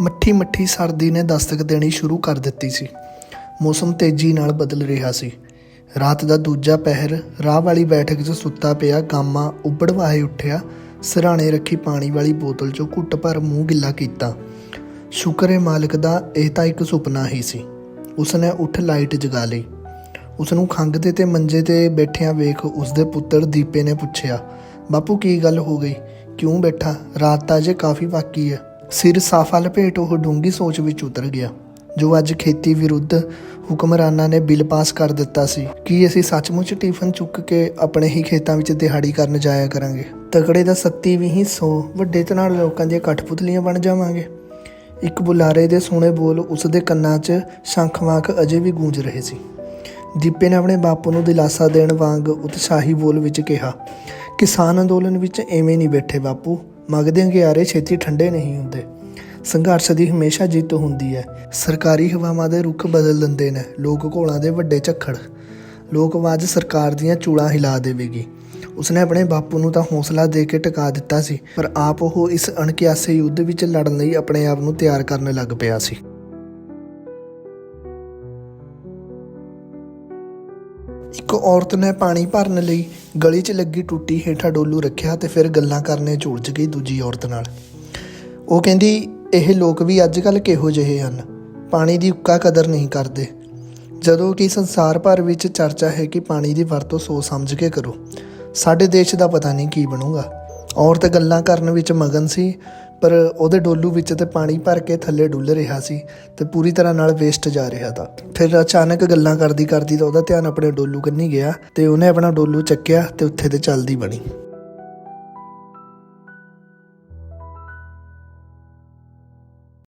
ਮੱਠੀ ਮੱਠੀ ਸਰਦੀ ਨੇ ਦਸਤਕ ਦੇਣੀ ਸ਼ੁਰੂ ਕਰ ਦਿੱਤੀ ਸੀ। ਮੌਸਮ ਤੇਜ਼ੀ ਨਾਲ ਬਦਲ ਰਿਹਾ ਸੀ। ਰਾਤ ਦਾ ਦੂਜਾ ਪਹਿਰ ਰਾਹ ਵਾਲੀ ਬੈਠਕ 'ਚ ਸੁੱਤਾ ਪਿਆ ਗਾਮਾ ਉੱਬੜ ਵਾਹੇ ਉੱਠਿਆ ਸਿਰਹਾਣੇ ਰੱਖੀ ਪਾਣੀ ਵਾਲੀ ਬੋਤਲ 'ਚੋਂ ਘੁੱਟ ਭਰ ਮੂੰਹ ਗਿੱਲਾ ਕੀਤਾ। ਸ਼ੁਕਰ ਹੈ ਮਾਲਕ ਦਾ, ਇਹ ਤਾਂ ਇੱਕ ਸੁਪਨਾ ਹੀ ਸੀ। ਉਸਨੇ ਉੱਠ ਲਾਈਟ ਜਗਾ ਲਈ। ਉਸ ਨੂੰ ਖੰਘ ਦੇ ਤੇ ਮੰਜੇ ਤੇ ਬੈਠਿਆਂ ਵੇਖ ਉਸਦੇ ਪੁੱਤਰ ਦੀਪੇ ਨੇ ਪੁੱਛਿਆ, ਬਾਪੂ, ਕੀ ਗੱਲ ਹੋ ਗਈ? ਕਿਉਂ ਬੈਠਾ? ਰਾਤ ਤਾਂ ਅਜੇ ਕਾਫੀ ਬਾਕੀ ਹੈ। ਸਿਰ ਸਾਫਾ ਲਪੇਟ ਉਹ ਡੂੰਗੀ ਸੋਚ ਵਿੱਚ ਉਤਰ ਗਿਆ, ਜੋ ਅੱਜ ਖੇਤੀ ਵਿਰੁੱਧ ਹੁਕਮਰਾਨਾਂ ਨੇ ਬਿੱਲ ਪਾਸ ਕਰ ਦਿੱਤਾ ਸੀ। ਕੀ ਅਸੀਂ ਸੱਚਮੁੱਚ ਟਿਫਨ ਚੁੱਕ ਕੇ ਆਪਣੇ ਹੀ ਖੇਤਾਂ ਵਿੱਚ ਦਿਹਾੜੀ ਕਰਨ ਜਾਇਆ ਕਰਾਂਗੇ? ਤਕੜੇ ਦਾ ਸੱਤੀ ਵੀ ਹੀ ਸੌ, ਵੱਡੇ ਤੇ ਨਾਲ ਲੋਕਾਂ ਦੀਆਂ ਕਠਪੁਤਲੀਆਂ ਬਣ ਜਾਵਾਂਗੇ? ਇੱਕ ਬੁਲਾਰੇ ਦੇ ਸੋਹਣੇ ਬੋਲ ਉਸ ਦੇ ਕੰਨਾਂ 'ਚ ਸ਼ੰਖ-ਵਾਂਖ ਅਜੇ ਵੀ ਗੂੰਜ ਰਹੇ ਸੀ। ਦੀਪੇ ਨੇ ਆਪਣੇ ਬਾਪੂ ਨੂੰ ਦਿਲਾਸਾ ਦੇਣ ਵਾਂਗ ਉਤਸ਼ਾਹੀ ਬੋਲ ਵਿੱਚ ਕਿਹਾ, ਕਿਸਾਨ ਅੰਦੋਲਨ ਵਿੱਚ ਐਵੇਂ ਨਹੀਂ ਬੈਠੇ ਬਾਪੂ, ਮਗਦੇ ਅੰਗਿਆਰੇ ਛੇਤੀ ਠੰਡੇ ਨਹੀਂ ਹੁੰਦੇ। ਸੰਘਰਸ਼ ਦੀ ਹਮੇਸ਼ਾ ਜਿੱਤ ਹੁੰਦੀ ਹੈ। ਸਰਕਾਰੀ ਹਵਾਵਾਂ ਦੇ ਰੁੱਖ ਬਦਲ ਦਿੰਦੇ ਨੇ, ਲੋਕ ਘੋਲਾਂ ਦੇ ਵੱਡੇ ਝੱਖੜ। ਲੋਕਵਾਜ ਸਰਕਾਰ ਦੀਆਂ ਚੂੜਾਂ ਹਿਲਾ ਦੇਵੇਗੀ। ਉਸਨੇ ਆਪਣੇ ਬਾਪੂ ਨੂੰ ਤਾਂ ਹੌਸਲਾ ਦੇ ਕੇ ਟਿਕਾ ਦਿੱਤਾ ਸੀ, ਪਰ ਆਪ ਉਹ ਇਸ ਅਣਕਿਆਸੇ ਯੁੱਧ ਵਿੱਚ ਲੜਨ ਲਈ ਆਪਣੇ ਆਪ ਨੂੰ ਤਿਆਰ ਕਰਨ ਲੱਗ ਪਿਆ ਸੀ। ਇੱਕ ਔਰਤ ਨੇ ਪਾਣੀ ਭਰਨ ਲਈ ਗਲੀ 'ਚ ਲੱਗੀ ਟੁੱਟੀ ਹੇਠਾਂ ਡੋਲੂ ਰੱਖਿਆ ਤੇ ਫਿਰ ਗੱਲਾਂ ਕਰਨੇ ਝੁਲਝ ਗਈ ਦੂਜੀ ਔਰਤ ਨਾਲ। ਉਹ ਕਹਿੰਦੀ, ਇਹ ਲੋਕ ਵੀ ਅੱਜ ਕੱਲ ਕਿਹੋ ਜਿਹੇ ਹਨ। ਪਾਣੀ ਦੀ ਉੱਕਾ ਕਦਰ ਨਹੀਂ ਕਰਦੇ। ਜਦੋਂ ਕਿ ਸੰਸਾਰ ਭਰ ਵਿੱਚ ਚਰਚਾ ਹੈ ਕਿ ਪਾਣੀ ਦੀ ਵਰਤੋਂ ਸੋਚ ਸਮਝ ਕੇ ਕਰੋ। ਸਾਡੇ ਦੇਸ਼ ਦਾ ਪਤਾ ਨਹੀਂ ਕੀ ਬਣੂਗਾ। ਔਰਤ ਗੱਲਾਂ ਕਰਨ ਵਿੱਚ ਮਗਨ ਸੀ। ਪਰ ਉਹਦੇ ਡੋਲੂ ਵਿੱਚ ਤੇ ਪਾਣੀ ਭਰ ਕੇ ਥੱਲੇ ਡੁੱਲ ਰਿਹਾ ਸੀ ਤੇ ਪੂਰੀ ਤਰ੍ਹਾਂ ਨਾਲ ਵੇਸਟ ਜਾ ਰਿਹਾ ਤਾਂ। ਫਿਰ ਅਚਾਨਕ ਗੱਲਾਂ ਕਰਦੀ ਕਰਦੀ ਤਾਂ ਉਹਦਾ ਧਿਆਨ ਆਪਣੇ ਡੋਲੂ ਕੰਨੀ ਗਿਆ ਤੇ ਉਹਨੇ ਆਪਣਾ ਡੋਲੂ ਚੱਕਿਆ ਤੇ ਉੱਥੇ ਤੇ ਚੱਲਦੀ ਬਣੀ।